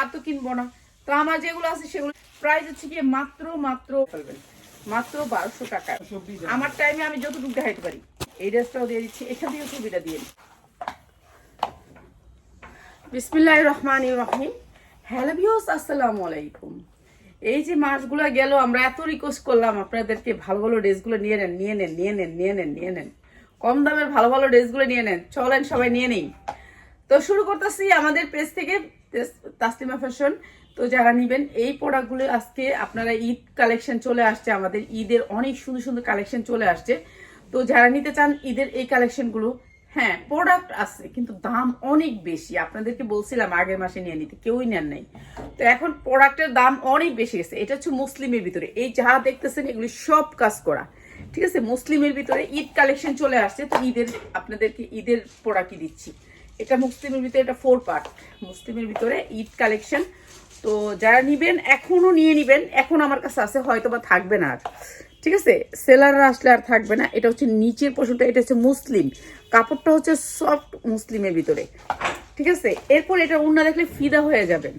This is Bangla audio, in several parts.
আর তো কিনবো না। তো আমার যেগুলো আছে সেগুলো প্রাইস হচ্ছে গিয়ে মাত্র মাত্র মাত্র বারোশো টাকা। আমার টাইমে আমি যতটুকু দেখাইতে পারি। এই ড্রেসটাও দিয়ে দিচ্ছি এখান থেকে ছবিটা দিয়ে বিসমিল্লাহ রহমান রহিম। হ্যালো ভিউস আসসালামু আলাইকুম। এই যে মাসগুলো গেল, আমরা এত রিকোয়েস্ট করলাম আপনাদেরকে, ভালো ভালো ড্রেসগুলো নিয়ে নেন নিয়ে নেন নিয়ে নেন নিয়ে নেন নিয়ে নেন। কম দামের ভালো ভালো ড্রেসগুলো নিয়ে নেন। চলেন সবাই নিয়ে নেই। তো শুরু করতেছি আমাদের পেজ থেকে। তাসলিমা ফ্যাশন তো যারা নিবেন, এই প্রোডাক্টগুলো আজকে আপনারা ঈদ কালেকশন চলে আসছে আমাদের। ঈদের অনেক সুন্দর সুন্দর কালেকশন চলে আসছে। তো যারা নিতে চান ঈদের এই কালেকশনগুলো হ্যাঁ প্রোডাক্ট আছে, কিন্তু দাম অনেক বেশি। আপনাদেরকে বলছিলাম আগের মাসে নিয়ে নিতে, কেউই নেন নাই। তো এখন প্রোডাক্টের দাম অনেক বেশি গেছে। এটা হচ্ছে মুসলিমের ভিতরে। এই যা দেখতেছেন, এগুলি সব কাজ করা। ঠিক আছে? মুসলিমের ভিতরে ঈদ কালেকশন চলে আসছে। তো ঈদের, আপনাদেরকে ঈদের প্রোডাক্টই দিচ্ছি। এটা মুসলিমের ভিতরে এটা ফোর পার্ট মুসলিমের ভিতরে ঈদ কালেকশন তো যারা নিবেন এখনও নিয়ে নিবেন, এখন আমার কাছে আছে হয়তো বা থাকবে না আর। ঠিক আছে? সেলাররা আসলে আর থাকবে না। এটা হচ্ছে নিচের পশুটা এটা হচ্ছে মুসলিম। কাপড়টা হচ্ছে সফট মুসলিমের ভিতরে। ঠিক আছে? এরপর এটা উন্না দেখলে ফিদা হয়ে যাবেন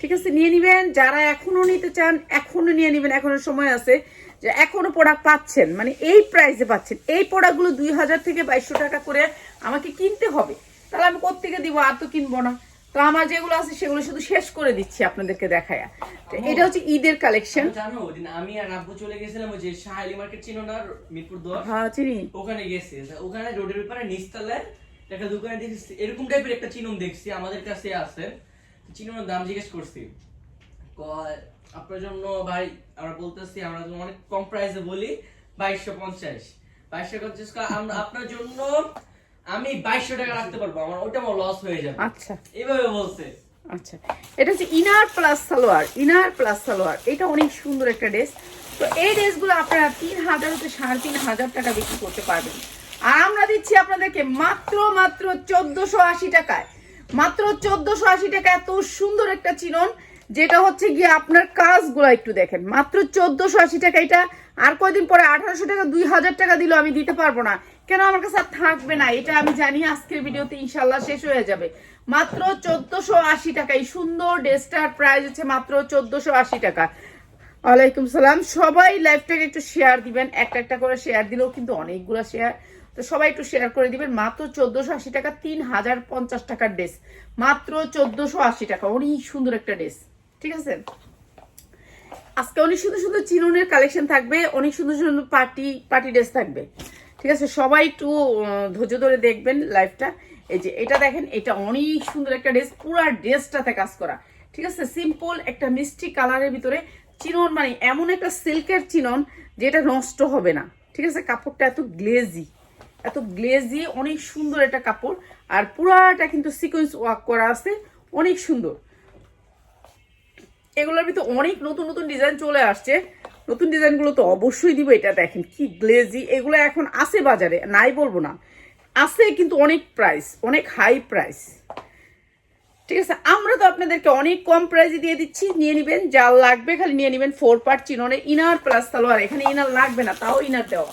ঠিক আছে? নিয়ে নিবেন। যারা এখনও নিতে চান এখনও নিয়ে নিবেন। এখনও সময় আছে যে এখনও প্রোডাক্ট পাচ্ছেন। মানে এই প্রাইসে পাচ্ছেন। এই প্রোডাক্টগুলো দুই হাজার থেকে বাইশশো টাকা করে আমাকে কিনতে হবে। তাহলে আমি কোথেকে দিব? আর তো কিনবো না। তো আমার যেগুলো আছে সেগুলো শুধু শেষ করে দিচ্ছি আপনাদেরকে দেখায়া। তো এটা হচ্ছে ঈদের কালেকশন জানো ওদিন আমি আর আব্বু চলে গেছিলাম ওই যে শাহালি মার্কেট চিনো না মিরপুর দশ হ্যাঁ চিনি। ওখানে গেছি। ওখানে রোডের নিচতলায় একটা দোকানে দেখছি এরকম টাইপের একটা চিনম দেখছি আমাদের কাছে আছে। চিনমের দাম জিজ্ঞেস করছি। আপনার জন্য ভাই আমরা বলতেছি আমরা অনেক কম প্রাইসে বলি বাইশশো পঞ্চাশ। বাইশশো পঞ্চাশ আমরা আপনার জন্য আমি বাইশশো টাকা রাখতে পারব আমার ওটা আমার লস হয়ে যাবে। আচ্ছা। এইভাবে বলছে। আচ্ছা। এটা হচ্ছে inner plus salwar inner plus salwar. এটা অনেক সুন্দর একটা ড্রেস। তো এই ড্রেসগুলো আপনারা তিন হাজার হতে সাড়ে তিন হাজার টাকা বিক্রি করতে পারবেন। আর আমরা দিচ্ছি আপনাদেরকে মাত্র মাত্র চোদ্দশো আশি টাকায়। মাত্র চোদ্দশো আশি টাকা এত সুন্দর একটা চিনন যেটা হচ্ছে গিয়ে আপনার কাজগুলো একটু দেখেন। মাত্র চোদ্দশো আশি টাকা এটা। আর কয়দিন পরে আঠারোশো টাকা দুই হাজার টাকা দিলেও আমি দিতে পারব না। কেন আমার কাছে আর থাকবে না? এটা আমি জানি আজকের ভিডিওতে ইনশাল্লাহ শেষ হয়ে যাবে। মাত্র চোদ্দশো আশি টাকা এই সুন্দর ড্রেসটার প্রাইস হচ্ছে মাত্র চোদ্দশো আশি টাকা। ওয়ালাইকুম সালাম। সবাই লাইভটাকে একটু শেয়ার দিবেন, একটা একটা করে শেয়ার দিলেও কিন্তু অনেকগুলো শেয়ার তো সবাই একটু শেয়ার করে দিবেন। মাত্র চোদ্দশো আশি টাকা তিন হাজার পঞ্চাশ টাকার ড্রেস মাত্র চোদ্দশো আশি টাকা অনেক সুন্দর একটা ড্রেস ঠিক আছে? আজকে অনেক সুন্দর সুন্দর চিরুনের কালেকশন থাকবে, অনেক সুন্দর সুন্দর পার্টি পার্টি ড্রেস থাকবে। ঠিক আছে? সবাই একটু ধৈর্য ধরে দেখবেন লাইফটা এই যে এটা দেখেন, এটা অনেক সুন্দর একটা ড্রেস পুরা ড্রেসটাতে কাজ করা। ঠিক আছে? সিম্পল একটা মিষ্টি কালারের ভিতরে চিনন মানে এমন একটা সিল্কের চিনন যেটা নষ্ট হবে না। ঠিক আছে? কাপড়টা এত গ্লেজি এত গ্লেজি অনেক সুন্দর একটা কাপড়। আর পুরাটা কিন্তু সিকোয়েন্স ওয়ার্ক করা আছে, অনেক সুন্দর। এগুলোর ভিতরে অনেক নতুন নতুন ডিজাইন চলে আসছে। নতুন ডিজাইনগুলো তো অবশ্যই দিব, এটা দেখেন কি গ্লেজি এগুলো এখন আছে বাজারে, নাই বলব না। আছে কিন্তু অনেক প্রাইস অনেক হাই প্রাইস ঠিক আছে, আমরা তো আপনাদেরকে অনেক কম প্রাইসে দিয়ে দিচ্ছি, নিয়ে নেবেন, যা লাগবে খালি নিয়ে নেবেন ফোর পার্ট চিননের ইনার প্লাস সালোয়ার, এখানে ইনার লাগবে না, তাও ইনার দেওয়া।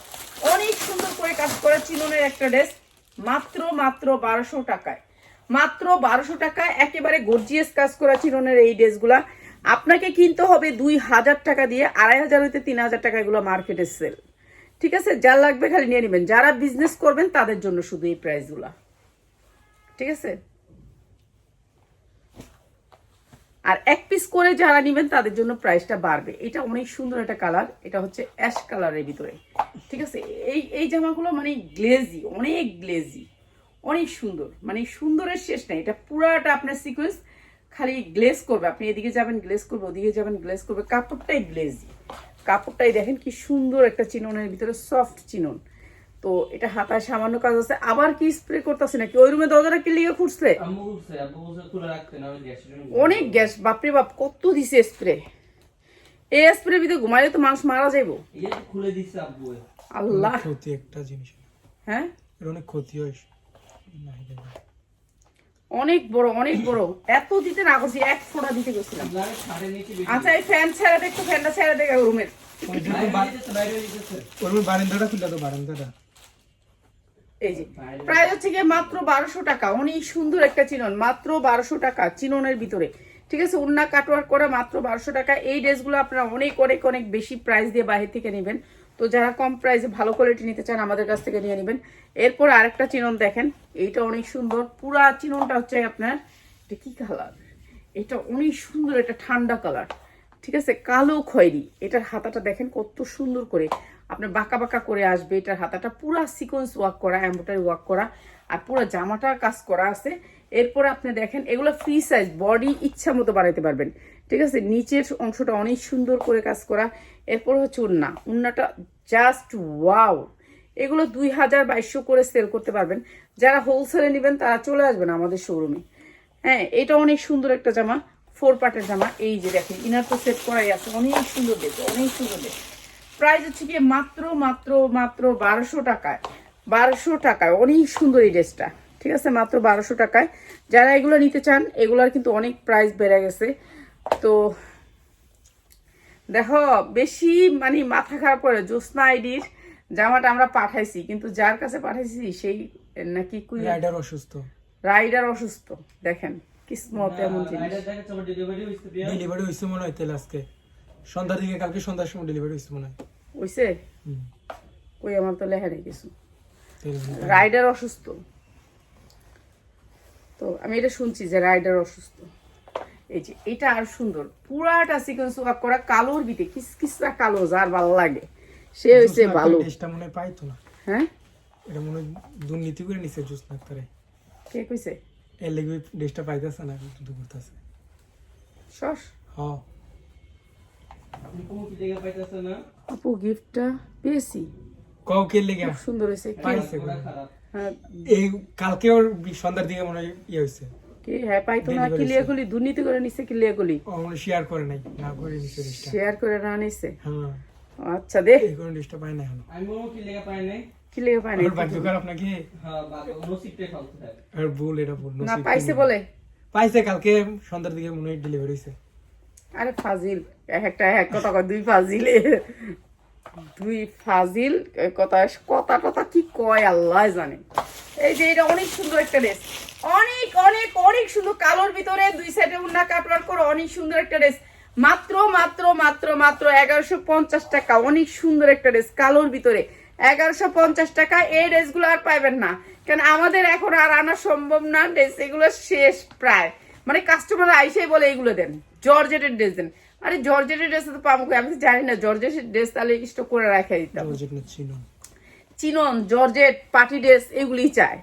অনেক সুন্দর করে কাজ করা চিননের একটা ড্রেস মাত্র মাত্র বারোশো টাকায়। মাত্র বারোশো টাকায়, একেবারে গর্জিয়াস কাজ করা চিননের এই ড্রেসগুলা আপনাকে কিনতে হবে দুই হাজার টাকা দিয়ে, আড়াই হাজার হইতে তিন হাজার টাকা এগুলো মার্কেটে সেল ঠিক আছে? যা লাগবে খালি নিয়ে নেবেন। যারা বিজনেস করবেন, তাদের জন্য শুধু এই প্রাইসগুলা ঠিক আছে? আর এক পিস করে যারা নেবেন, তাদের জন্য প্রাইসটা বাড়বে। এটা অনেক সুন্দর একটা কালার এটা হচ্ছে অ্যাশ কালারের ভিতরে। ঠিক আছে? এই এই জামাগুলো মানে গ্লেজি অনেক গ্লেজি অনেক সুন্দর। মানে সুন্দরের শেষ নাই। এটা পুরাটা আপনার সিকোয়েন্স খালি গ্লেজ করবে। আপনি এদিকে যাবেন গ্লেজ করবে ওদিকে যাবেন গ্লেস করবে। কাপড়টাই গ্লেজি কাপড়টাই দেখেন কি সুন্দর একটা চিননের ভিতরে সফট চিনন। তো এটা হাতায় সামান্য কাজ আছে। আবার কি স্প্রে করতেছে নাকি? ওই রুমে দরজাটা কি লিগে খুঁজছে অনেক গ্যাস বাপরে বাপ কত দিছে স্প্রে এই স্প্রে ভিতরে ঘুমাইলে তো মানুষ মারা যাইবো। খুলে দিচ্ছে আব্বু। আল্লাহ। ক্ষতি একটা জিনিস। হ্যাঁ? এর অনেক ক্ষতি হয়। অনেক বড় অনেক বড়। এত দিতে না করছি এক ফোঁটা দিতে গেছিলাম আচ্ছা এই ফ্যান ছেড়ে দেখতো ফ্যানটা ছেড়ে দেখে রুমের। বারান্দাটা খুলে দাও বারান্দাটা। এই যে প্রায় হচ্ছে গিয়ে মাত্র বারোশো টাকা। অনেক সুন্দর একটা চিনন মাত্র বারোশো টাকা চিননের ভিতরে। ঠিক আছে উন্না কাটওয়ার করা মাত্র বারোশো টাকা। এই ড্রেসগুলো আপনারা অনেক অনেক অনেক বেশি প্রাইস দিয়ে বাইরে থেকে নেবেন। তো যারা কম প্রাইসে ভালো কোয়ালিটি নিতে চান আমাদের কাছ থেকে নিয়ে নেবেন। এরপর আরেকটা চিনন দেখেন। এইটা অনেক সুন্দর। পুরা চিননটা হচ্ছে আপনার, এটা কী কালার এটা অনেক সুন্দর এটা ঠান্ডা কালার ঠিক আছে? কালো খয়েরি। এটার হাতাটা দেখেন কত সুন্দর করে। আপনার বাঁকা বাঁকা করে আসবে এটার হাতাটা। পুরা সিকোয়েন্স ওয়ার্ক করা এম্বোটারি ওয়ার্ক করা। আর পুরো জামাটার কাজ করা আছে। এরপরে আপনি দেখেন, এগুলো ফ্রি সাইজ বডি ইচ্ছা মতো বানাইতে পারবেন। ঠিক আছে? নিচের অংশটা অনেক সুন্দর করে কাজ করা। এরপর হচ্ছে উন্না। উন্নাটা জাস্ট ওয়াও এগুলো দুই হাজার বাইশশো করে সেল করতে পারবেন। যারা হোলসেলে নেবেন, তারা চলে আসবেন আমাদের শোরুমে হ্যাঁ এটা অনেক সুন্দর একটা জামা ফোর পার্টের জামা। এই যে দেখেন ইনার তো সেট করাই আছে। অনেক সুন্দর দেখে অনেক সুন্দর দেখে প্রাইস হচ্ছে গিয়ে মাত্র মাত্র মাত্র বারোশো টাকায়। বারোশো টাকায়, অনেক সুন্দর এই ড্রেসটা ঠিক আছে, মাত্র বারোশো টাকায়। যারা এগুলো নিতে চান, এগুলোর কিন্তু অনেক প্রাইস বেড়ে গেছে। তো দেখো বেশি মানে মাথা খারাপ করে জ্যোৎস্না আইডির জামাটা আমরা পাঠাইছি কিন্তু যার কাছে পাঠাইছি সেই নাকি কুই- রাইডার অসুস্থ। রাইডার অসুস্থ দেখেন কিসমত এমন জিনিস। ডেলিভারি হইছে মনে হয় তেল আজকে। সন্ধ্যার দিকে কালকে সন্ধ্যার সময় ডেলিভারি হয়েছে মনে হয়। ওইসে কই আমার তো লেখা নেই কিছু। রাইডার অসুস্থ। তো আমি এটা শুনছি যে রাইডার অসুস্থ। এই যে এটা আর সুন্দর। পুরাটা সিকোয়েন্স ওয়ার্ক করা কালোর বিতে কিস কিসরা কালো যার ভালো লাগে। সে হয়েছে ভালো। দেশটা মনে হয় পাইতো না। হ্যাঁ? এটা মনে দুর্নীতি করে নিছে জুস নাক্তারে কে কইছে? এর লেগে দেশটা পাইতেছে না কিন্তু করতেছে সস? হ। আপনি কোনো কি জায়গা পাইতেছে না? আপু গিফটটা পেয়েছি। কও কে লেগে? সুন্দর হয়েছে পাইছে। হ্যাঁ। এই কালকে ওর বি- সন্ধ্যার দিকে মনে হয় ইয়ে হয়েছে কে হ্যাঁ পাইতো না Delivery কিলিয়াগুলি দুর্নীতি করে নিছে কিলিয়াগুলি ও মনে শেয়ার করে নাই না করে নিছে শেয়ার করে না নিছে? হ্যাঁ। আচ্ছা দে। এই কোনো পায় না আমি মনে কি লেগে পাই নাই। কিলিয়া পাই ওর ভাগ্য খারাপ নাকি হ্যাঁ বা নসিবটাই ফালতু থাকে আর ভুল এটা ভুল না পাইছে বলে। পাইছে কালকে সন্ধ্যার দিকে মনে হয় ডেলিভারি হয়েছে আরে ফাজিল একটা এক কথা কয় দুই ফাজিলে। দুই ফাজিল কথা কথা কথা কি কয় আল্লাহ জানে। এই যে এটা অনেক সুন্দর একটা ড্রেস অনেক অনেক কালোর ভিতরে দুই সাইডে উন্না কাটওয়ার করে অনেক সুন্দর একটা ড্রেস মাত্র মাত্র মাত্র মাত্র এগারোশো পঞ্চাশ টাকা। অনেক সুন্দর একটা ড্রেস কালোর ভিতরে। এগারোশো পঞ্চাশ টাকা এই ড্রেসগুলো আর পাইবেন না। কেন আমাদের এখন আর আনা সম্ভব না ড্রেস এগুলো শেষ প্রায়। মানে কাস্টমার আইসেই বলে এগুলো দেন জর্জেটের ড্রেস দেন। আরে জর্জেটের ড্রেস তো পাবো আমি তো জানি না জর্জেটের ড্রেস তাহলে স্টক করে রাখা দিতাম। চিনন। জর্জেট পার্টি ড্রেস এগুলি চায়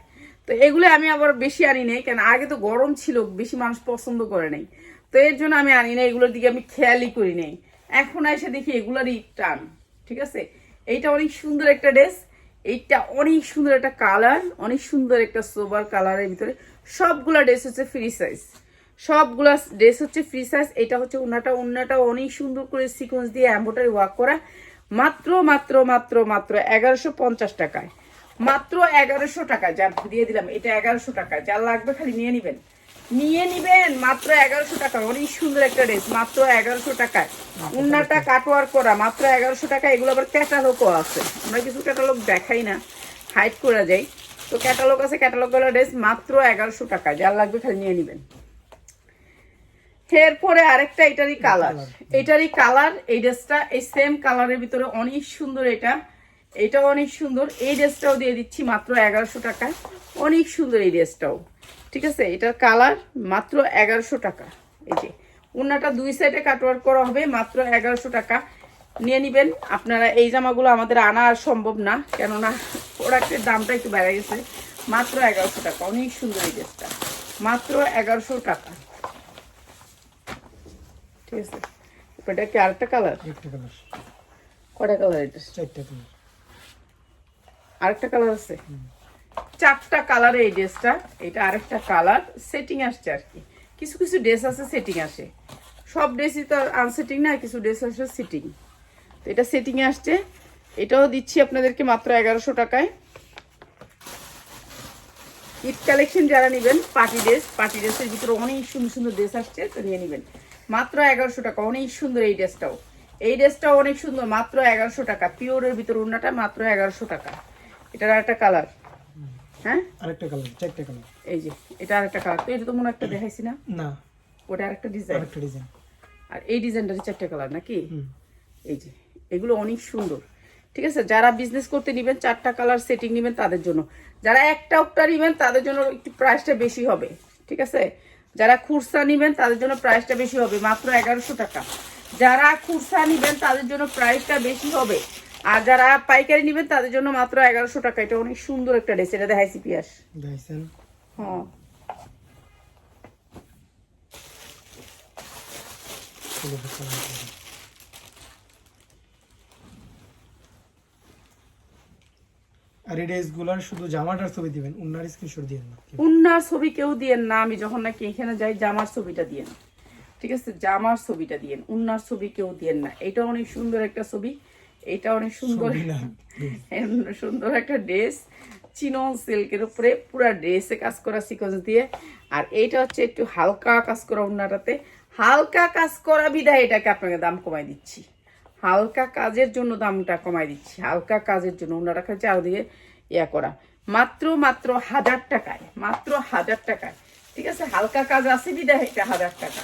তো এগুলো আমি আবার বেশি আনি নাই, কেন আগে তো গরম ছিল, বেশি মানুষ পছন্দ করে নাই। তো এর জন্য আমি আনি না এগুলোর দিকে আমি খেয়ালই করি নাই। এখন এসে দেখি এগুলোরই টান, ঠিক আছে? এইটা অনেক সুন্দর একটা ড্রেস, এইটা অনেক সুন্দর একটা কালার, অনেক সুন্দর একটা সোবার কালারের ভিতরে। সবগুলা ড্রেস হচ্ছে ফ্রি সাইজ সবগুলা ড্রেস হচ্ছে ফ্রি সাইজ এটা হচ্ছে উন্নাটা উন্নাটা অনেক সুন্দর করে সিকোয়েন্স দিয়ে এম্বোটারি ওয়ার্ক করা। মাত্র মাত্র মাত্র মাত্র এগারোশো পঞ্চাশ টাকায়। মাত্র এগারোশো টাকা যা দিয়ে দিলাম এটা এগারোশো টাকা যা লাগবে খালি নিয়ে নিবেন। নিয়ে নিবেন মাত্র এগারোশো টাকা অনেক সুন্দর একটা ড্রেস মাত্র এগারোশো টাকায় উন্নাটা কাটওয়ার করা মাত্র এগারোশো টাকা এগুলো আবার ক্যাটালগও আছে। আমরা কিছু ক্যাটালগ দেখাই না হাইট করা যায় তো ক্যাটালগ আছে ক্যাটালগগুলো ড্রেস মাত্র এগারোশো টাকা যা লাগবে খালি নিয়ে নিবেন। এরপরে আরেকটা এটারই কালার এটারই কালার এই ড্রেসটা এই সেম কালারের ভিতরে অনেক সুন্দর এটা। এটাও অনেক সুন্দর। এই ড্রেসটাও দিয়ে দিচ্ছি মাত্র এগারোশো টাকায় অনেক সুন্দর এই ড্রেসটাও। ঠিক আছে? এটার কালার মাত্র এগারোশো টাকা। এই যে উন্নাটা দুই সাইডে কাটওয়ার করা হবে মাত্র এগারোশো টাকা। নিয়ে নিবেন। আপনারা এই জামাগুলো আমাদের আনা আর সম্ভব না কেননা প্রোডাক্টের দামটা একটু বেড়ে গেছে। মাত্র এগারোশো টাকা। অনেক সুন্দর এই ড্রেসটা। মাত্র এগারোশো টাকা। ঠিক আছে? এটা কি আরেকটা কালার কালার কটা কালার এটা চারটা কালার আরেকটা কালার আছে। চারটা কালারে এই ড্রেসটা এটা আরেকটা কালার সেটিং আসছে আর কি। কিছু কিছু ড্রেস আছে সেটিং আসে। সব ড্রেসই তো আনসেটিং না, কিছু ড্রেস আসে সেটিং তো এটা সেটিংয়ে আসছে। এটাও দিচ্ছি আপনাদেরকে মাত্র এগারোশো টাকায়। ঈদ কালেকশন যারা নেবেন পার্টি ড্রেস পার্টি ড্রেসের ভিতরে অনেক সুন্দর সুন্দর ড্রেস আসছে, তো নিয়ে নেবেন। মাত্র এগারোশো টাকা, অনেক সুন্দর এই ড্রেসটাও এই ড্রেসটাও অনেক সুন্দর, মাত্র এগারোশো টাকা। পিওরের ভিতরে ওড়নাটা মাত্র এগারোশো টাকা। এটার একটা কালার হ্যাঁ? আরেকটা কালার চারটা কালার এই যে এটা আরেকটা কালার তো এটা তো মনে একটা দেখাইছি না? না। ওটা আরেকটা ডিজাইন আরেকটা ডিজাইন আর এই ডিজাইনটার চারটে কালার নাকি? এই যে এগুলো অনেক সুন্দর। ঠিক আছে? যারা বিজনেস করতে নেবেন চারটা কালার সেটিং নেবেন তাদের জন্য। যারা একটা একটা নেবেন তাদের জন্য একটু প্রাইসটা বেশি হবে। ঠিক আছে? যারা খুরসা নেবেন তাদের জন্য প্রাইসটা বেশি হবে। মাত্র এগারোশো টাকা। যারা খুরসা নেবেন তাদের জন্য প্রাইসটা বেশি হবে। আর যারা পাইকারি নেবেন তাদের জন্য মাত্র এগারোশো টাকা। এটা অনেক সুন্দর একটা ড্রেস। এটা দেখাইছি পিয়াস হ্যাঁ। আর এই ড্রেসগুলোর শুধু জামাটার ছবি দিবেন উন্নার স্ক্রিনশট দিবেন না উন্নার ছবি কেউ দিয়েন না। আমি যখন নাকি এখানে যাই জামার ছবিটা দিয়েন। ঠিক আছে? জামার ছবিটা দিয়েন। উন্নার ছবি কেউ দিয়েন না। এটা অনেক সুন্দর একটা ছবি। এটা অনেক সুন্দর। সুন্দর একটা ড্রেস। চিনন সিল্কের উপরে পুরা ড্রেসে কাজ করা সিকোয়েন্স দিয়ে। আর এইটা হচ্ছে একটু হালকা কাজ করা উন্নাটাতে হালকা কাজ করা বিধায় এটাকে আপনাকে দাম কমাই দিচ্ছি। হালকা কাজের জন্য দামটা কমাই দিচ্ছি। হালকা কাজের জন্য উন্নাটাকে চারদিকে ইয়া করা। মাত্র মাত্র হাজার টাকায় মাত্র হাজার টাকায়। ঠিক আছে? হালকা কাজ আছে বিদায় এটা হাজার টাকা।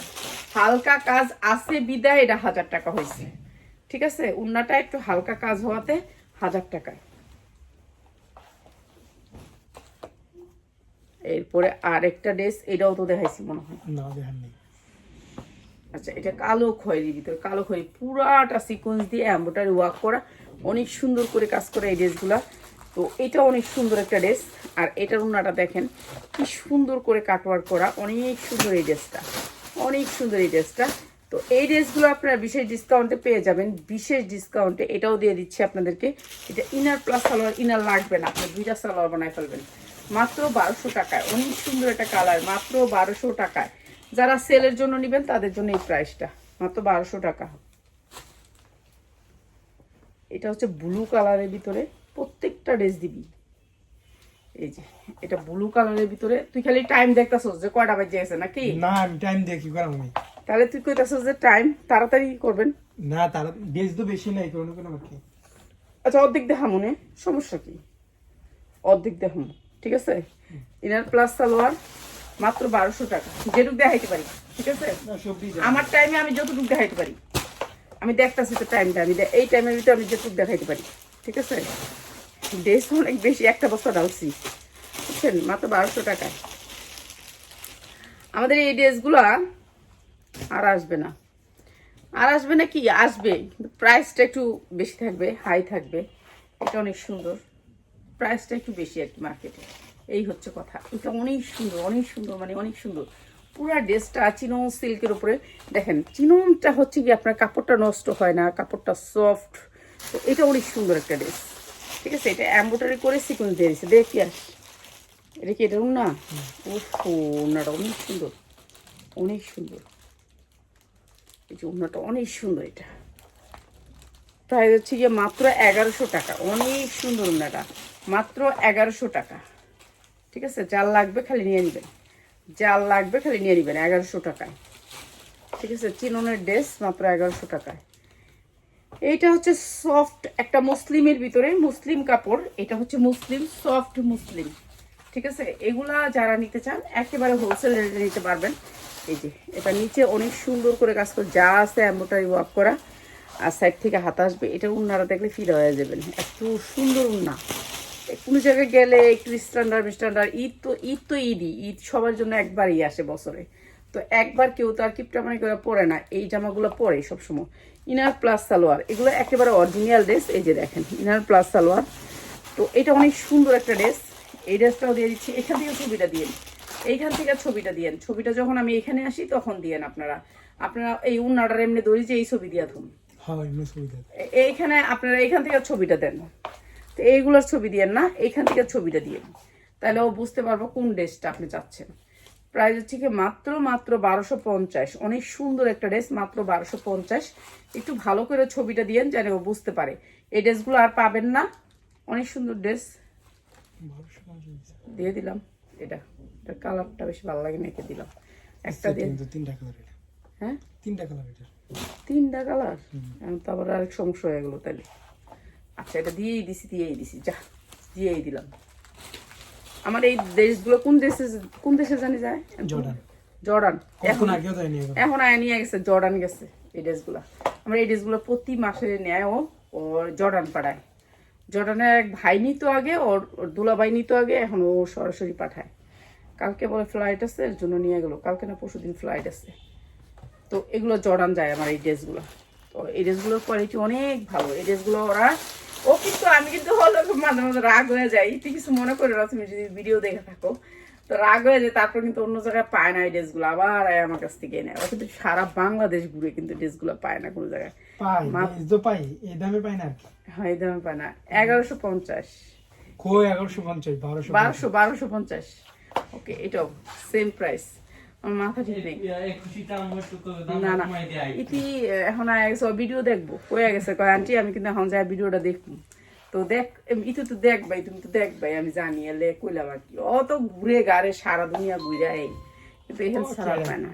হালকা কাজ আছে বিদায় এটা হাজার টাকা হয়েছে। ঠিক আছে? উন্নাটা একটু হালকা কাজ হওয়াতে হাজার টাকায়। এরপরে আর একটা ড্রেস এটাও তো দেখাইছি মনে হয়। না আচ্ছা এটা কালো খয়েরির ভিতরে কালো খয়েরি পুরাটা সিকোয়েন্স দিয়ে এম্বোটারি ওয়ার্ক করা অনেক সুন্দর করে কাজ করা এই ড্রেসগুলা। তো এটা অনেক সুন্দর একটা ড্রেস আর এটার উন্নাটা দেখেন কি সুন্দর করে কাটওয়ার্ক করা অনেক সুন্দর এই ড্রেসটা অনেক সুন্দর এই ড্রেসটা। তো এই ড্রেসগুলো আপনারা বিশেষ ডিসকাউন্টে পেয়ে যাবেন। বিশেষ ডিসকাউন্টে এটাও দিয়ে দিচ্ছি আপনাদেরকে। এটা ইনার প্লাস সালোয়ার ইনার লাগবে না। আপনি দুইটা সালোয়ার বানায় ফেলবেন। মাত্র বারোশো টাকায়। অনেক সুন্দর একটা কালার মাত্র বারোশো টাকায়। যারা সেলের জন্য নেবেন, তাদের জন্য এই প্রাইসটা মাত্র বারোশো টাকা। এটা হচ্ছে ব্লু কালারের ভিতরে প্রত্যেকটা ড্রেস দিবি। এই যে, এটা ব্লু কালারের ভিতরে। তুই খালি টাইম দেখতেছস যে কয়টা বাজে গেছে নাকি? না, আমি টাইম দেখি কি করাম আমি তাহলে তুই কইতাছস যে টাইম তাড়াতাড়ি করবেন। না তার ড্রেস তো বেশি নাই কোনো কোনো আর কি। আচ্ছা অর্ধেক দেখা মনে সমস্যা কি? অর্ধেক দেখাম ঠিক আছে? ইনার প্লাস সালোয়ার মাত্র বারোশো টাকা যেটুক দেখাইতে পারি ঠিক আছে? না সব দিয়ে আমার টাইমে আমি যতটুকু দেখাইতে পারি আমি দেখতাছি তো টাইমটা আমি এই টাইমের ভিতরে আমি যতটুকু দেখাইতে পারি ঠিক আছে? ড্রেস অনেক বেশি একটা বস্তা ডালছি বুঝছেন? মাত্র বারোশো টাকায়। আমাদের এই ড্রেসগুলা আর আসবে না। আর আসবে না কি? আসবে। কিন্তু প্রাইসটা একটু বেশি থাকবে হাই থাকবে। এটা অনেক সুন্দর। প্রাইসটা একটু বেশি আর কি মার্কেটে এই হচ্ছে কথা। এটা অনেক সুন্দর অনেক সুন্দর মানে অনেক সুন্দর। পুরা ড্রেসটা চিনন সিল্কের উপরে। দেখেন চিননটা হচ্ছে কি আপনার কাপড়টা নষ্ট হয় না কাপড়টা সফট তো এটা অনেক সুন্দর একটা ড্রেস ঠিক আছে এটা এম্ব্রয়ডারি করে সিকুয়েন্স দিয়ে দিচ্ছে দেখি আস এটা কি এটা না? উফ ওনাটা অনেক সুন্দর। অনেক সুন্দর। এই যে ওনাটা অনেক সুন্দর এটা। প্রাইস হচ্ছে গিয়ে মাত্র এগারোশো টাকা। অনেক সুন্দর ওনাটা মাত্র এগারোশো টাকা। ঠিক আছে? জাল লাগবে খালি নিয়ে নেবেন। জাল লাগবে খালি নিয়ে নেবেন এগারোশো টাকায়। ঠিক আছে? চিননের ড্রেস মাত্র এগারোশো টাকায়। এইটা হচ্ছে সফট একটা মুসলিমের ভিতরে মুসলিম কাপড়। এটা হচ্ছে মুসলিম, সফট মুসলিম। ঠিক আছে? এগুলা যারা নিতে চান, একেবারে হোলসেল রেটে নিতে পারবেন। এই যে, এটা নিচে অনেক সুন্দর করে কাজ করে, যা আছে এম্বোটারি ওয়ার্ক করা, আর সাইড থেকে হাত আসবে, এটা উন্নারা দেখলে ফিরে হয়ে যাবেন। এত সুন্দর উন্না। কোনো জায়গায় গেলে একটু স্ট্যান্ডার্ড স্ট্যান্ডার্ড ঈদ তো ঈদ তো ঈদই, ঈদ সবার জন্য একবারই আসে বছরে। তো একবার কেউ তো আর কিপটামানি করে পরে না, এই জামাগুলো পরে সবসময়। ইনার প্লাস সালোয়ার, এগুলো একেবারে অরিজিনাল ড্রেস এই যে দেখেন ইনার প্লাস সালোয়ার। তো এটা অনেক সুন্দর একটা ড্রেস এই ড্রেসটাও দিয়ে দিচ্ছি এখান থেকে ছবিটা দিয়েন এইখান থেকে ছবিটা দিয়েন। ছবিটা যখন আমি এখানে আসি তখন দিয়েন আপনারা। আপনারা এই উন্নাটার এমনি দড়ি যে এই ছবি দিয়া ধুন হ্যাঁ এইখানে আপনারা এইখান থেকে ছবিটা দেন। তো এইগুলোর ছবি দিয়েন না এইখান থেকে ছবিটা দিয়েন। তাহলে ও বুঝতে পারব কোন ড্রেসটা আপনি চাচ্ছেন। প্রাইস হচ্ছে কি মাত্র মাত্র বারোশো পঞ্চাশ। অনেক সুন্দর একটা ড্রেস মাত্র বারোশো পঞ্চাশ। একটু ভালো করে ছবিটা দিয়েন যেন ও বুঝতে পারে। এই ড্রেসগুলো আর পাবেন না। অনেক সুন্দর ড্রেস। দিয়ে দিলাম। এটা। এটা কালারটা বেশি ভালো লাগে মেখে দিলাম। একটা দিয়ে কিন্তু তিনটা কালার এটা। হ্যাঁ? তিনটা কালার এটা। তিনটা কালার? এখন তো আবার আরেক সমস্যা হয়ে গেলো তাহলে আচ্ছা এটা দিয়েই দিছি দিয়েই দিছি। যা দিয়েই দিলাম। আমার এই দেশগুলো কোন দেশে কোন দেশে জানি যায়? জর্ডান। জর্ডান। কখন আগেও এগুলো এখন? আয় নিয়ে গেছে জর্ডান গেছে এই ড্রেসগুলো আমরা এই ড্রেসগুলো প্রতি মাসে নেয় ও ওর জর্ডান পাড়ায়। জর্ডানের এক ভাই নিত আগে ওর ওর দুলাভাই নিত আগে এখন ও সরাসরি পাঠায়। কালকে বলে ফ্লাইট আছে এর জন্য নিয়ে গেলো। কালকে না পরশু দিন ফ্লাইট আছে। তো এগুলো জর্ডান যায় আমার এই ড্রেসগুলো তো এই ড্রেসগুলোর কোয়ালিটি অনেক ভালো। এই ড্রেসগুলো ওরা ও কিন্তু আমি কিন্তু হলো মাঝে মাঝে রাগ হয়ে যাই তুই কিছু মনে করে না তুমি যদি ভিডিও দেখে থাকো। তো রাগ হয়ে যায় তারপর কিন্তু অন্য জায়গায় পায় না এই ড্রেসগুলো আবার আয় আমার কাছ থেকে নেয় ও কিন্তু সারা বাংলাদেশ ঘুরে কিন্তু ড্রেসগুলো পায় না কোনো জায়গায়। পাই এই দামে না হয় এই দামে পায় না। এগারোশো পঞ্চাশ। বারোশো পঞ্চাশ। ওকে এটাও সেম প্রাইস আমার মাথা ঠিক নেই। না না। ইতি এখন ভিডিও দেখব। কয়ে গেছে কয় আন্টি আমি কিন্তু এখন যাই ভিডিওটা দেখব। তো দেখ তো দেখবাই তুমি তো দেখবাই আমি জানি এলে কইলাম আর কি। ও তো ঘুরে গাড়ে সারা দুনিয়া ঘুরে এই কিন্তু এখানে সারা পায় না।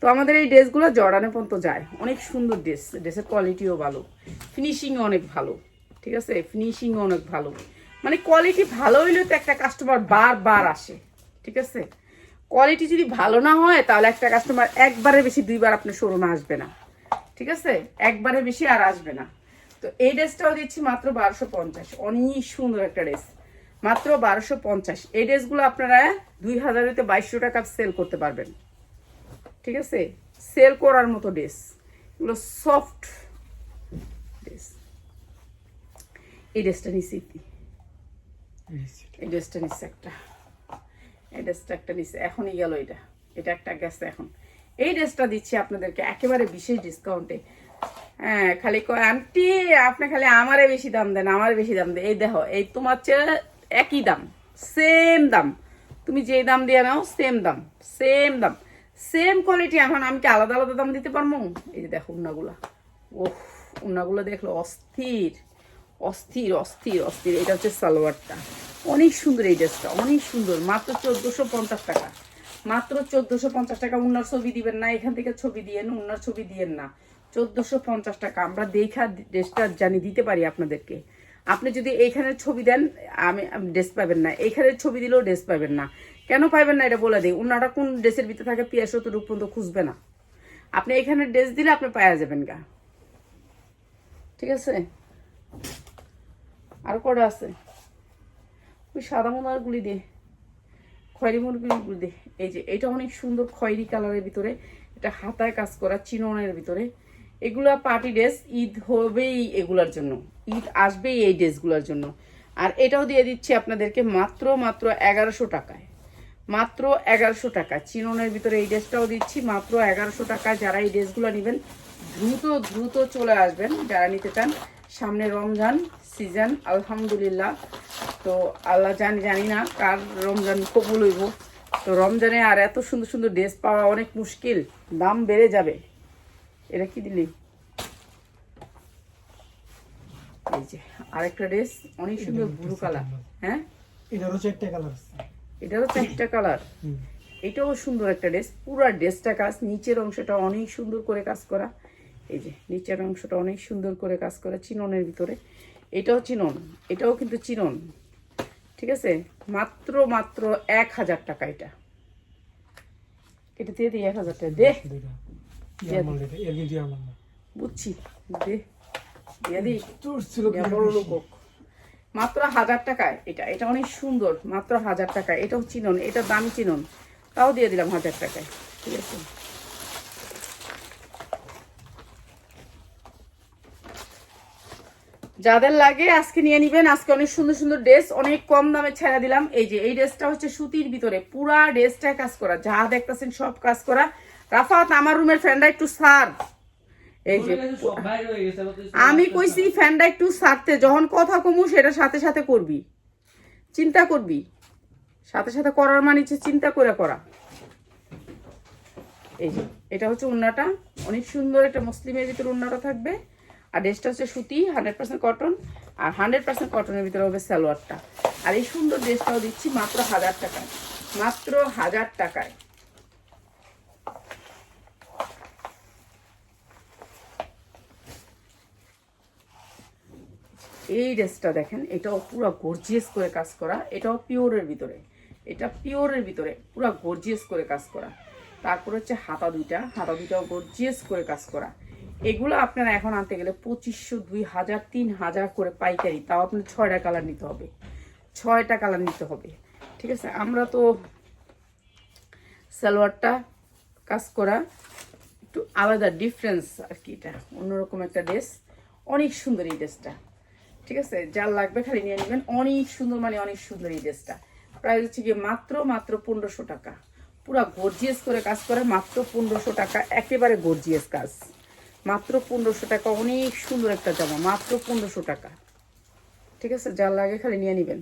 তো আমাদের এই ড্রেসগুলো জর্ডানে পর্যন্ত যায়। অনেক সুন্দর ড্রেস ড্রেসের কোয়ালিটিও ভালো। ফিনিশিংও অনেক ভালো। ঠিক আছে? ফিনিশিংও অনেক ভালো। মানে কোয়ালিটি ভালো হইলেও তো একটা কাস্টমার বারবার আসে। ঠিক আছে? কোয়ালিটি যদি ভালো না হয় তাহলে একটা কাস্টমার একবারের বেশি দুইবার আপনার শোরুমে আসবে না। ঠিক আছে? একবারের বেশি আর আসবে না। তো এই ড্রেসটাও দিচ্ছি মাত্র বারোশো পঞ্চাশ। অনেক সুন্দর একটা ড্রেস। মাত্র বারোশো পঞ্চাশ। এই ড্রেসগুলো আপনারা দুই হাজার বাইশশো টাকা সেল করতে পারবেন। ঠিক আছে? সেল করার মতো ড্রেস। এগুলো সফট ড্রেস। এই ড্রেসটা নিচ্ছি এই ড্রেসটা নিচ্ছে একটা। এই ড্রেসটা একটা নিচ্ছে এখনই গেল এটা। এটা একটা গেছে এখন। এই ড্রেসটা দিচ্ছি আপনাদেরকে, একেবারে বিশেষ ডিসকাউন্টে হ্যাঁ খালি আন্টি, আপনি খালি আমারে বেশি দাম দেন, আমার বেশি দাম দেন। এই দেখো, এই তোমার চেয়ে একই দাম সেম দাম। তুমি যেই দাম দিয়ে নাও সেম দাম সেম দাম। সেম কোয়ালিটি এখন আমি কি আলাদা আলাদা দাম দিতে পারব? এই যে দেখো উন্নাগুলা। ওহ উন্নাগুলো দেখল অস্থির অস্থির অস্থির অস্থির। এটা হচ্ছে সালোয়ারটা। অনেক সুন্দর এই ড্রেসটা, অনেক সুন্দর। মাত্র চোদ্দোশো পঞ্চাশ টাকা। মাত্র চোদ্দোশো পঞ্চাশ টাকা, উন্নার ছবি দিবেন না, এখান থেকে ছবি দিয়েন উন্নার ছবি দিয়েন না। চোদ্দোশো পঞ্চাশ টাকা, আমরা দেখা ড্রেসটা জানি দিতে পারি আপনাদেরকে। আপনি যদি এইখানের ছবি দেন, আমি ড্রেস পাবেন না। এইখানের ছবি দিলেও ড্রেস পাবেন না। কেন পাবেন না এটা বলে দিই? উন্নাটা কোন ড্রেসের ভিতরে থাকে পিয়াসো তো পর্যন্ত খুঁজবে না। আপনি এখানে ড্রেস দিলে আপনি পাওয়া যাবেন গা। ঠিক আছে? আর কটা আছে? ওই সাদা মোনার গুলি দে, খয়েরি মুরগির গুলি দে। এই যে, এটা অনেক সুন্দর খয়েরি কালারের ভিতরে, এটা হাতায় কাজ করা চিননের ভিতরে। এগুলা পার্টি ড্রেস, ঈদ হবেই এগুলার জন্য। ঈদ আসবেই এই ড্রেসগুলোর জন্য। আর এটাও দিয়ে দিচ্ছি আপনাদেরকে মাত্র মাত্র এগারোশো টাকায়। মাত্র এগারোশো টাকা চিননের ভিতরে এই ড্রেসটাও দিচ্ছি, মাত্র এগারোশো টাকায় যারা এই ড্রেসগুলো নেবেন, দ্রুত দ্রুত চলে আসবেন, যারা নিতে চান। সামনে রমজান সিজন আলহামদুলিল্লাহ। তো আল্লাহ জানি জানি না কার রমজান কবুল হইব। তো রমজানে আর এত সুন্দর সুন্দর ড্রেস পাওয়া অনেক মুশকিল দাম বেড়ে যাবে। এটা কি দিলি? এই যে আরেকটা ড্রেস অনেক সুন্দর ব্লু কালার হ্যাঁ? এটারও চারটে কালার এটারও চারটা কালার এটাও সুন্দর একটা ড্রেস পুরা ড্রেসটা কাজ নিচের অংশটা অনেক সুন্দর করে কাজ করা। এই যে নিচের অংশটা অনেক সুন্দর করে কাজ করা চিননের ভিতরে। এটাও চিনন এটাও কিন্তু চিনন। ঠিক আছে? মাত্র মাত্র এক হাজার টাকা এটা। এটা দিয়ে দিই এক হাজার টাকা। দে। বুঝছি। দে। দিয়ে দিই। মাত্র হাজার টাকায় এটা। এটা অনেক সুন্দর। মাত্র হাজার টাকায়। এটাও চিনন এটা দাম চিনন। তাও দিয়ে দিলাম হাজার টাকায়। ঠিক আছে? যাদের লাগে আজকে নিয়ে নিবেন আজকে অনেক সুন্দর সুন্দর ড্রেস অনেক কম দামে ছেড়ে দিলাম। এই যে এই ড্রেসটা হচ্ছে সুতির ভিতরে পুরা ড্রেসটা কাজ করা যা দেখতেছেন সব কাজ করা। রাফাত আমার রুমের ফ্রেন্ডরা একটু সার। এই যে আমি কইছি ফ্যানটা একটু সারতে যখন কথা কমু সেটা সাথে সাথে করবি। চিন্তা করবি। সাথে সাথে করার মানে হচ্ছে চিন্তা করে করা। এই যে এটা হচ্ছে উন্নাটা। অনেক সুন্দর একটা মুসলিমের ভিতরে উন্নাটা থাকবে। আর ড্রেসটা হচ্ছে সুতি হান্ড্রেড পার্সেন্ট কটন আর হান্ড্রেড পার্সেন্ট কটনের ভিতরে হবে সালোয়ারটা। আর এই সুন্দর ড্রেসটাও দিচ্ছি মাত্র হাজার টাকায়, মাত্র হাজার টাকায়। এই ড্রেসটা দেখেন, এটাও পুরো গর্জিয়াস করে কাজ করা, এটাও পিওরের ভিতরে, এটা পিওরের ভিতরে, পুরো গর্জিয়াস করে কাজ করা। তারপর হচ্ছে হাতা দুইটা, হাতা দুইটাও গর্জিয়াস করে কাজ করা। এগুলো আপনারা এখন আনতে গেলে পঁচিশশো, দুই হাজার, তিন হাজার করে পাইকারি। তাও আপনার ছয়টা কালার নিতে হবে। ছয়টা কালার নিতে হবে। ঠিক আছে? আমরা তো সালোয়ারটা কাজ করা একটু আলাদা ডিফারেন্স আর কি এটা। অন্যরকম একটা ড্রেস অনেক সুন্দর এই ড্রেসটা ঠিক আছে? যার লাগবে খালি নিয়ে নেবেন। অনেক সুন্দর মানে অনেক সুন্দর এই ড্রেসটা প্রাইস হচ্ছে গিয়ে মাত্র মাত্র পনেরোশো টাকা। পুরা গর্জিয়াস করে কাজ করে মাত্র পনেরোশো টাকা। একেবারে গর্জিয়াস কাজ। মাত্র পনেরোশো টাকা, অনেক সুন্দর একটা জামা, মাত্র পনেরোশো টাকা। ঠিক আছে? যার লাগে খালি নিয়ে নেবেন।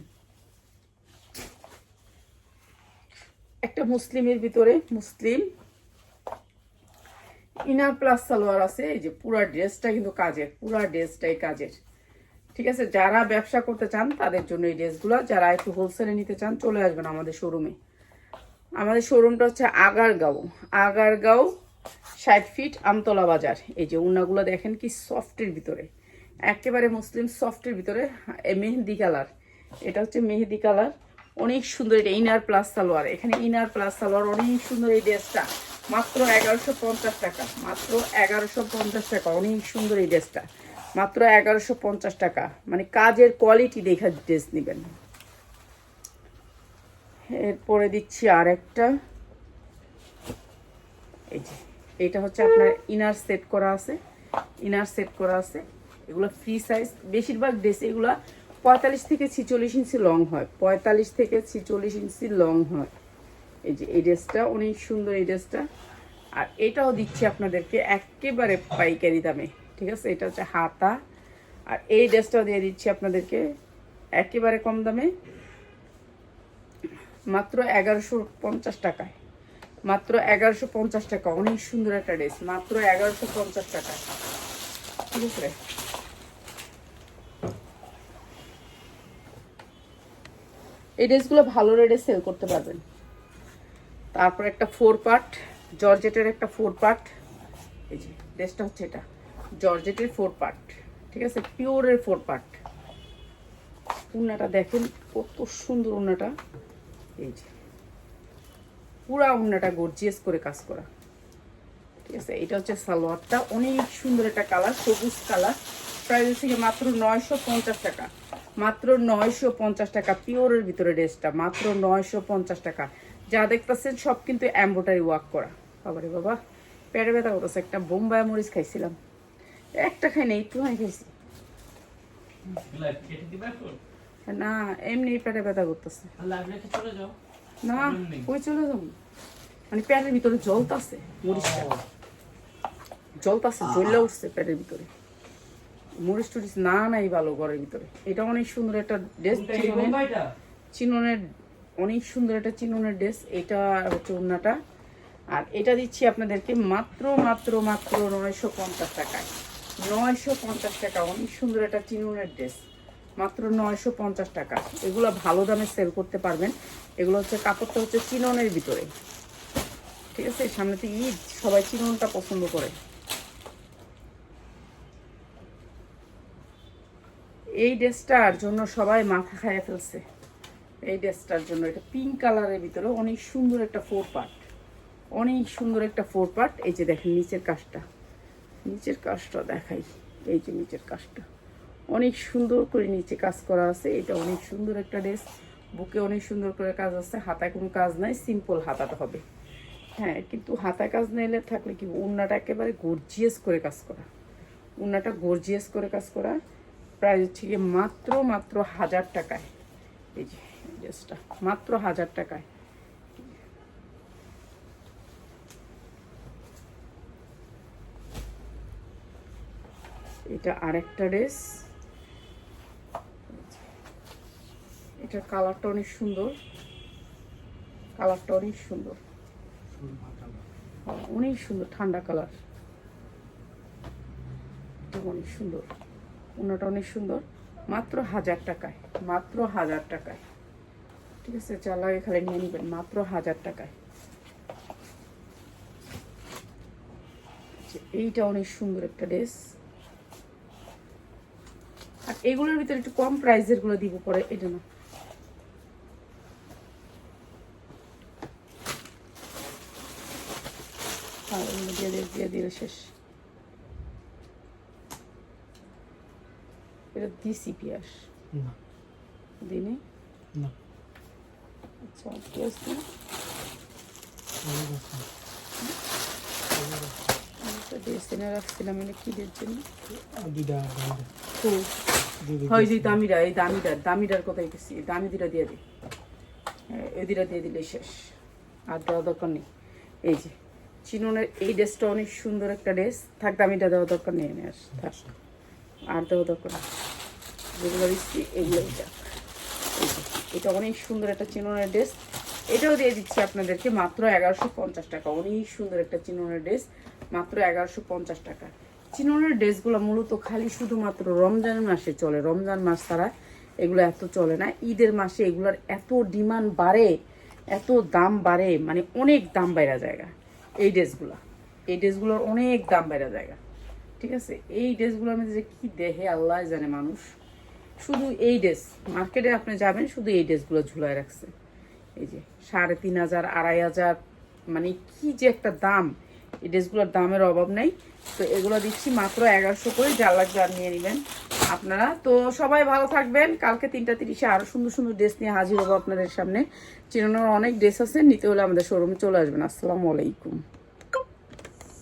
একটা মুসলিমের ভিতরে, মুসলিম, ইনার প্লাস সালোয়ার আছে, এই যে পুরা ড্রেসটা কিন্তু কাজের, পুরা ড্রেসটাই কাজের। ঠিক আছে? যারা ব্যবসা করতে চান, তাদের জন্য এই ড্রেসগুলো, যারা একটু হোলসেলে নিতে চান, চলে আসবেন আমাদের শোরুমে আমাদের শোরুমটা হচ্ছে আগারগাঁও। আগারগাঁও ষাট ফিট আমতলা বাজার। এই যে উন্নাগুলো দেখেন কি সফটের ভিতরে। একেবারে মুসলিম সফটের ভিতরে মেহেদি কালার। এটা হচ্ছে মেহেদি কালার। অনেক সুন্দর, এটা ইনার প্লাস সালোয়ার। এখানে ইনার প্লাস সালোয়ার, অনেক সুন্দর এই ড্রেসটা। মাত্র এগারোশো পঞ্চাশ টাকা, মাত্র এগারোশো পঞ্চাশ টাকা, অনেক সুন্দর এই ড্রেসটা। মাত্র এগারোশো পঞ্চাশ টাকা। মানে কাজের কোয়ালিটি দেখা ড্রেস নেবেন। এরপরে দিচ্ছি আর একটা এই যে এটা হচ্ছে আপনার ইনার সেট করা আছে ইনার সেট করা আছে। এগুলো ফ্রি সাইজ বেশিরভাগ ড্রেস এগুলো পঁয়তাল্লিশ থেকে ছিচল্লিশ ইঞ্চি লং হয়। পঁয়তাল্লিশ থেকে ছিচল্লিশ ইঞ্চি লং হয়। এই যে এই ড্রেসটা অনেক সুন্দর এই ড্রেসটা আর এটাও দিচ্ছি আপনাদেরকে একেবারে পাইকারি দামে, ঠিক আছে? এটা হচ্ছে হাতা। আর এই ড্রেসটাও দিয়ে দিচ্ছি আপনাদেরকে একেবারে কম দামে। মাত্র এগারোশো পঞ্চাশ টাকায়। মাত্র এগারোশো পঞ্চাশ টাকা। অনেক সুন্দর একটা ড্রেস, মাত্র এগারোশো পঞ্চাশ টাকা। ঠিক আছে এই ড্রেসগুলো ভালো রেটে সেল করতে পারবেন। তারপর একটা ফোর পার্ট জর্জেটের একটা ফোর পার্ট এই যে, ড্রেসটা হচ্ছে এটা, জর্জেটের ফোর পার্ট ঠিক আছে? পিওরের ফোর পার্ট উন্নাটা দেখেন, কত সুন্দর উন্নাটা। এই যে। পুরা উন্নাটা গর্জিয়াস করে কাজ করা। ঠিক আছে এটা হচ্ছে সালোয়ারটা। অনেক সুন্দর একটা কালার সবুজ কালার। প্রাইস হচ্ছে গিয়ে মাত্র নয়শো পঞ্চাশ টাকা। মাত্র নয়শো পঞ্চাশ টাকা পিওরের ভিতরে ড্রেসটা। মাত্র নয়শো পঞ্চাশ টাকা। যা দেখতেছেন সব কিন্তু এম্ব্রয়ডারি ওয়ার্ক করা। বাবারে বাবা পেটে ব্যথা করতেছে। একটা বোম্বাই মরিচ খাইছিলাম। একটা খাই না একটুখানি খাইছি। না এমনি পেটে ব্যথা করতেছে। না কই চলে যাব। মানে পেটের ভিতরে জলতাছে মরিচটা। জলতাছে জ্বললে উঠছে পেটের ভিতরে। মরিচ টরিচ না নাই ভালো ঘরের ভিতরে। এটা অনেক সুন্দর একটা ড্রেস চিননের অনেক সুন্দর একটা চিননের ড্রেস এটা হচ্ছে উন্নাটা আর এটা দিচ্ছি আপনাদেরকে মাত্র মাত্র মাত্র নয়শো পঞ্চাশ টাকায়। নয়শো পঞ্চাশ টাকা অনেক সুন্দর একটা চিননের ড্রেস। মাত্র নয়শো পঞ্চাশ টাকা। এগুলো ভালো দামে সেল করতে পারবেন। এগুলো হচ্ছে কাপড়টা হচ্ছে চিননের ভিতরে। ঠিক আছে? সামনে তো ঈদ, সবাই চিননটা পছন্দ করে। এই ড্রেসটার জন্য সবাই মাথা খাইয়ে ফেলছে। এই ড্রেসটার জন্য। এটা পিঙ্ক কালারের ভিতরে অনেক সুন্দর একটা ফোর পার্ট অনেক সুন্দর একটা ফোর পার্ট এই যে দেখেন, নিচের কাজটা। নিচের কাজটা দেখাই। এই যে নিচের কাজটা। অনেক সুন্দর করে নিচে কাজ করা আছে। এটা অনেক সুন্দর একটা ড্রেস বুকে অনেক সুন্দর করে কাজ আছে। হাতায় কোনো কাজ নাই সিম্পল হাতাটা হবে। হ্যাঁ কিন্তু হাতায় কাজ নাইলে থাকলে কি উন্নাটা একেবারে গর্জিয়াস করে কাজ করা। উন্নাটা গর্জিয়াস করে কাজ করা। প্রায় হচ্ছে গিয়ে মাত্র মাত্র হাজার টাকায়। এই যে ড্রেসটা মাত্র হাজার টাকায়। এটা আরেকটা ড্রেস এটার কালারটা অনেক সুন্দর। কালারটা অনেক সুন্দর। হ্যাঁ, অনেক সুন্দর ঠান্ডা কালার। অনেক সুন্দর। ওনাটা অনেক সুন্দর। মাত্র হাজার টাকায় মাত্র হাজার টাকায়। ঠিক আছে যা লাগে খালি নিয়ে নেবেন মাত্র হাজার টাকায়। আচ্ছা, এইটা অনেক সুন্দর একটা ড্রেস। আর এগুলোর ভিতরে একটু কম প্রাইসেরগুলো দিব পরে এটা না। দিলে শেষ। এটা দিছি পিয়াস। না। দিনে? না। আচ্ছা রাখছিলাম এটা কি জন্য? হয় যে দামিটা এই দামিটার দামিটার কথাই গেছি দামি দুটা দিয়ে দিই এই দুটা দিয়ে দিলে শেষ। আর দেওয়া দরকার নেই। এই যে। চিননের এই ড্রেসটা অনেক সুন্দর একটা ড্রেস। থাকতে আমি দামিটা দেওয়া দরকার নেই আস থাক। আর দেওয়া দরকার যেগুলো দিচ্ছি, এগুলো এটা। এটা অনেক সুন্দর একটা চিননের ড্রেস। এটাও দিয়ে দিচ্ছি আপনাদেরকে মাত্র এগারোশো পঞ্চাশ টাকা। অনেক সুন্দর একটা চিননের ড্রেস, মাত্র এগারোশো পঞ্চাশ টাকা। চিননের ড্রেসগুলো মূলত খালি শুধুমাত্র রমজান মাসে চলে। রমজান মাস ছাড়া এগুলো এত চলে না। ঈদের মাসে এগুলোর এত ডিমান্ড বাড়ে, এত দাম বাড়ে মানে অনেক দাম বাইরা জায়গা। এই ড্রেসগুলো। এই ড্রেসগুলোর অনেক দাম বেড়া জায়গা ঠিক আছে? এই ড্রেসগুলোর মধ্যে যে কী দেহে আল্লাহ জানে মানুষ। শুধু এই ড্রেস, মার্কেটে আপনি যাবেন, শুধু এই ড্রেসগুলো ঝুলায় রাখছে। এই যে সাড়ে তিন হাজার, আড়াই হাজার মানে কি যে একটা দাম। এই ড্রেসগুলোর দামের অভাব নেই। তো এগুলো দিচ্ছি মাত্র এগারোশো করে যার লাগবে আর নিয়ে নেবেন আপনারা। তো সবাই ভালো থাকবেন। কালকে তিনটা তিরিশে আরও সুন্দর সুন্দর ড্রেস নিয়ে হাজির হব আপনাদের সামনে। চিনানোর অনেক ড্রেস আছে, নিতে হলে আমাদের শোরুমে চলে আসবেন। আসসালামু আলাইকুম।